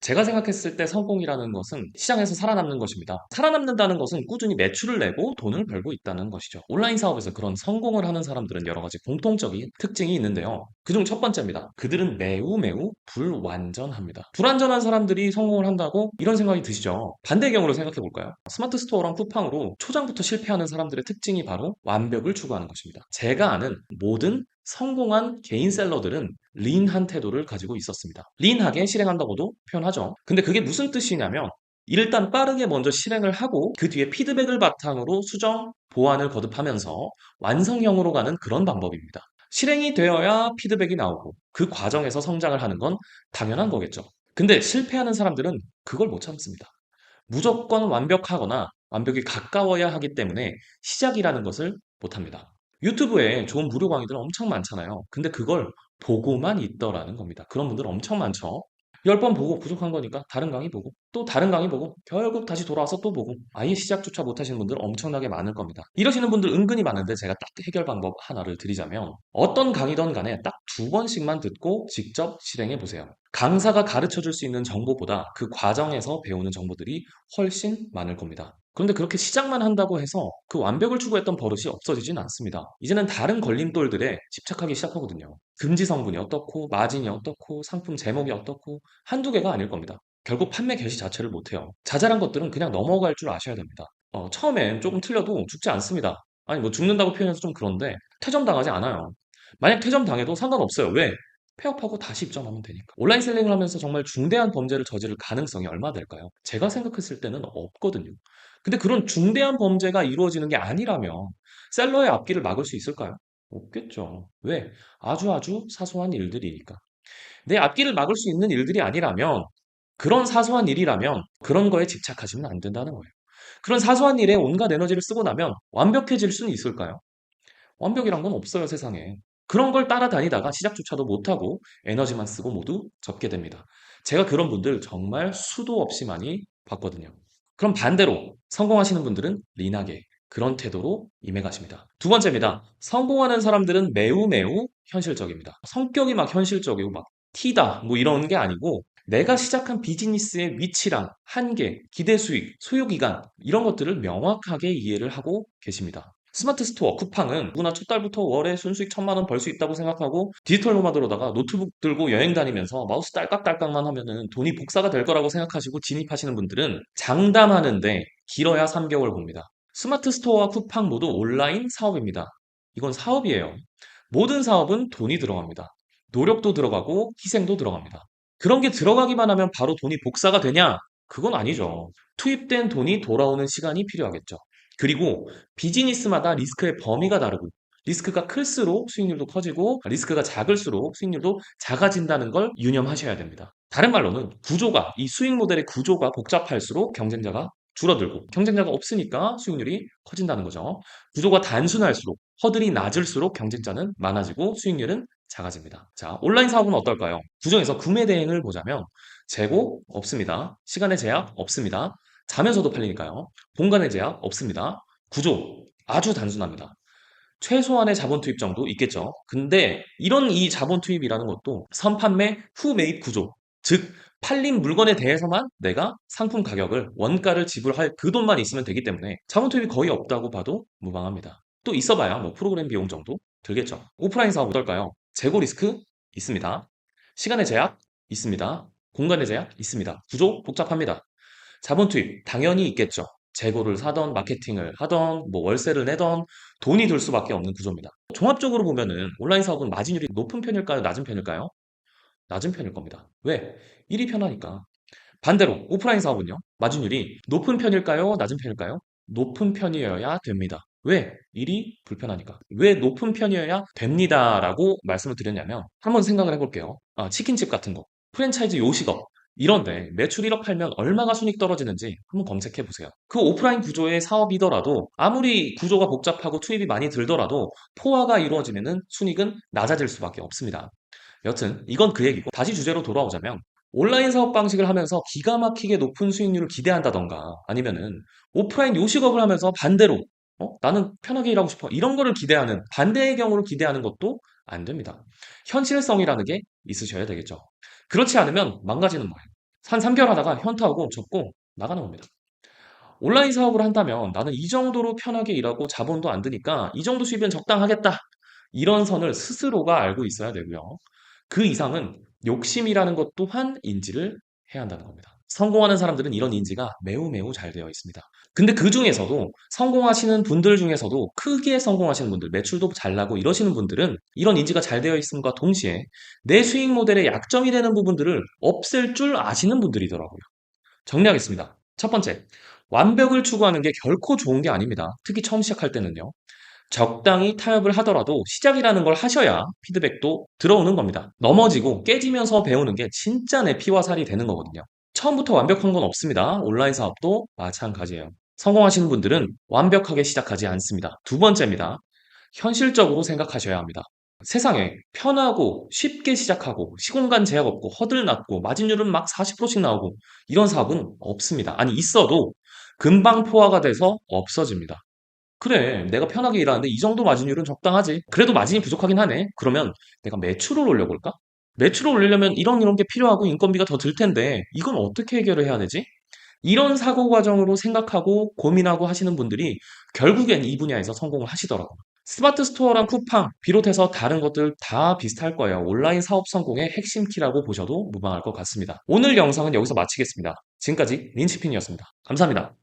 제가 생각했을 때 성공이라는 것은 시장에서 살아남는 것입니다. 살아남는다는 것은 꾸준히 매출을 내고 돈을 벌고 있다는 것이죠. 온라인 사업에서 그런 성공을 하는 사람들은 여러 가지 공통적인 특징이 있는데요. 그중 첫 번째입니다. 그들은 매우 매우 불완전합니다. 불완전한 사람들이 성공을 한다고 이런 생각이 드시죠? 반대의 경우로 생각해 볼까요? 스마트 스토어랑 쿠팡으로 초장부터 실패하는 사람들의 특징이 바로 완벽을 추구하는 것입니다. 제가 아는 모든 성공한 개인 셀러들은 린한 태도를 가지고 있었습니다. 린하게 실행한다고도 표현하죠. 근데 그게 무슨 뜻이냐면 일단 빠르게 먼저 실행을 하고 그 뒤에 피드백을 바탕으로 수정, 보완을 거듭하면서 완성형으로 가는 그런 방법입니다. 실행이 되어야 피드백이 나오고 그 과정에서 성장을 하는 건 당연한 거겠죠. 근데 실패하는 사람들은 그걸 못 참습니다. 무조건 완벽하거나 완벽이 가까워야 하기 때문에 시작이라는 것을 못합니다. 유튜브에 좋은 무료 강의들 엄청 많잖아요. 근데 그걸 보고만 있더라는 겁니다. 그런 분들 엄청 많죠. 10번 보고 부족한 거니까 다른 강의 보고 또 다른 강의 보고 결국 다시 돌아와서 또 보고 아예 시작조차 못하시는 분들 엄청나게 많을 겁니다. 이러시는 분들 은근히 많은데 제가 딱 해결 방법 하나를 드리자면 어떤 강의든 간에 딱 두 번씩만 듣고 직접 실행해 보세요. 강사가 가르쳐 줄 수 있는 정보보다 그 과정에서 배우는 정보들이 훨씬 많을 겁니다. 그런데 그렇게 시작만 한다고 해서 그 완벽을 추구했던 버릇이 없어지진 않습니다. 이제는 다른 걸림돌들에 집착하기 시작하거든요. 금지 성분이 어떻고, 마진이 어떻고, 상품 제목이 어떻고, 한두 개가 아닐 겁니다. 결국 판매 개시 자체를 못해요. 자잘한 것들은 그냥 넘어갈 줄 아셔야 됩니다. 어, 처음엔 조금 틀려도 죽지 않습니다. 아니, 뭐 죽는다고 표현해서 좀 그런데 퇴점당하지 않아요. 만약 퇴점당해도 상관없어요. 왜? 폐업하고 다시 입점하면 되니까. 온라인 셀링을 하면서 정말 중대한 범죄를 저지를 가능성이 얼마 될까요? 제가 생각했을 때는 없거든요. 근데 그런 중대한 범죄가 이루어지는 게 아니라면 셀러의 앞길을 막을 수 있을까요? 없겠죠. 왜? 아주 아주 사소한 일들이니까. 내 앞길을 막을 수 있는 일들이 아니라면 그런 사소한 일이라면 그런 거에 집착하시면 안 된다는 거예요. 그런 사소한 일에 온갖 에너지를 쓰고 나면 완벽해질 수는 있을까요? 완벽이란 건 없어요, 세상에. 그런 걸 따라다니다가 시작조차도 못하고 에너지만 쓰고 모두 접게 됩니다. 제가 그런 분들 정말 수도 없이 많이 봤거든요. 그럼 반대로 성공하시는 분들은 린하게 그런 태도로 임해 가십니다. 두 번째입니다. 성공하는 사람들은 매우 매우 현실적입니다. 성격이 막 현실적이고 막 티다 뭐 이런 게 아니고 내가 시작한 비즈니스의 위치랑 한계, 기대 수익, 소요 기간 이런 것들을 명확하게 이해를 하고 계십니다. 스마트 스토어, 쿠팡은 누구나 첫 달부터 월에 순수익 천만 원 벌 수 있다고 생각하고 디지털 노마드로다가 노트북 들고 여행 다니면서 마우스 딸깍딸깍만 하면은 돈이 복사가 될 거라고 생각하시고 진입하시는 분들은 장담하는데 길어야 3개월 봅니다. 스마트 스토어와 쿠팡 모두 온라인 사업입니다. 이건 사업이에요. 모든 사업은 돈이 들어갑니다. 노력도 들어가고 희생도 들어갑니다. 그런 게 들어가기만 하면 바로 돈이 복사가 되냐? 그건 아니죠. 투입된 돈이 돌아오는 시간이 필요하겠죠. 그리고 비즈니스마다 리스크의 범위가 다르고 리스크가 클수록 수익률도 커지고 리스크가 작을수록 수익률도 작아진다는 걸 유념하셔야 됩니다. 다른 말로는 구조가 이 수익 모델의 구조가 복잡할수록 경쟁자가 줄어들고 경쟁자가 없으니까 수익률이 커진다는 거죠. 구조가 단순할수록 허들이 낮을수록 경쟁자는 많아지고 수익률은 작아집니다. 자, 온라인 사업은 어떨까요? 구조에서 구매 대행을 보자면 재고 없습니다. 시간의 제약 없습니다. 자면서도 팔리니까요. 공간의 제약 없습니다. 구조 아주 단순합니다. 최소한의 자본 투입 정도 있겠죠. 근데 이런 이 자본 투입이라는 것도 선판매 후 매입 구조, 즉 팔린 물건에 대해서만 내가 상품 가격을 원가를 지불할 그 돈만 있으면 되기 때문에 자본 투입이 거의 없다고 봐도 무방합니다. 또 있어봐야 뭐 프로그램 비용 정도 들겠죠. 오프라인 사업 어떨까요? 재고 리스크 있습니다. 시간의 제약 있습니다. 공간의 제약 있습니다. 구조 복잡합니다. 자본 투입 당연히 있겠죠. 재고를 사던 마케팅을 하던 뭐 월세를 내던 돈이 들 수밖에 없는 구조입니다. 종합적으로 보면은 온라인 사업은 마진율이 높은 편일까요? 낮은 편일까요? 낮은 편일 겁니다. 왜? 일이 편하니까. 반대로 오프라인 사업은요. 마진율이 높은 편일까요? 낮은 편일까요? 높은 편이어야 됩니다. 왜? 일이 불편하니까. 왜 높은 편이어야 됩니다라고 말씀을 드렸냐면 한번 생각을 해볼게요. 아, 치킨집 같은 거. 프랜차이즈 요식업. 이런데 매출 1억 팔면 얼마가 순익 떨어지는지 한번 검색해 보세요. 그 오프라인 구조의 사업이더라도 아무리 구조가 복잡하고 투입이 많이 들더라도 포화가 이루어지면은 순익은 낮아질 수밖에 없습니다. 여튼 이건 그 얘기고 다시 주제로 돌아오자면 온라인 사업 방식을 하면서 기가 막히게 높은 수익률을 기대한다던가 아니면은 오프라인 요식업을 하면서 반대로 어? 나는 편하게 일하고 싶어 이런 거를 기대하는 반대의 경우를 기대하는 것도 안 됩니다. 현실성이라는 게 있으셔야 되겠죠. 그렇지 않으면 망가지는 거예요. 한 3개월 하다가 현타오고 접고 나가는 겁니다. 온라인 사업을 한다면 나는 이 정도로 편하게 일하고 자본도 안 드니까 이 정도 수입은 적당하겠다. 이런 선을 스스로가 알고 있어야 되고요. 그 이상은 욕심이라는 것 또한 인지를 해야 한다는 겁니다. 성공하는 사람들은 이런 인지가 매우 매우 잘 되어 있습니다. 근데 그 중에서도 성공하시는 분들 중에서도 크게 성공하시는 분들, 매출도 잘 나고 이러시는 분들은 이런 인지가 잘 되어 있음과 동시에 내 수익 모델의 약점이 되는 부분들을 없앨 줄 아시는 분들이더라고요. 정리하겠습니다. 첫 번째, 완벽을 추구하는 게 결코 좋은 게 아닙니다. 특히 처음 시작할 때는요. 적당히 타협을 하더라도 시작이라는 걸 하셔야 피드백도 들어오는 겁니다. 넘어지고 깨지면서 배우는 게 진짜 내 피와 살이 되는 거거든요. 처음부터 완벽한 건 없습니다. 온라인 사업도 마찬가지예요. 성공하시는 분들은 완벽하게 시작하지 않습니다. 두 번째입니다. 현실적으로 생각하셔야 합니다. 세상에 편하고 쉽게 시작하고 시공간 제약 없고 허들 낮고 마진율은 막 40%씩 나오고 이런 사업은 없습니다. 아니 있어도 금방 포화가 돼서 없어집니다. 그래, 내가 편하게 일하는데 이 정도 마진율은 적당하지. 그래도 마진이 부족하긴 하네. 그러면 내가 매출을 올려볼까? 매출을 올리려면 이런 이런 게 필요하고 인건비가 더 들 텐데 이건 어떻게 해결을 해야 되지? 이런 사고 과정으로 생각하고 고민하고 하시는 분들이 결국엔 이 분야에서 성공을 하시더라고요. 스마트 스토어랑 쿠팡 비롯해서 다른 것들 다 비슷할 거예요. 온라인 사업 성공의 핵심 키라고 보셔도 무방할 것 같습니다. 오늘 영상은 여기서 마치겠습니다. 지금까지 린치핀이었습니다. 감사합니다.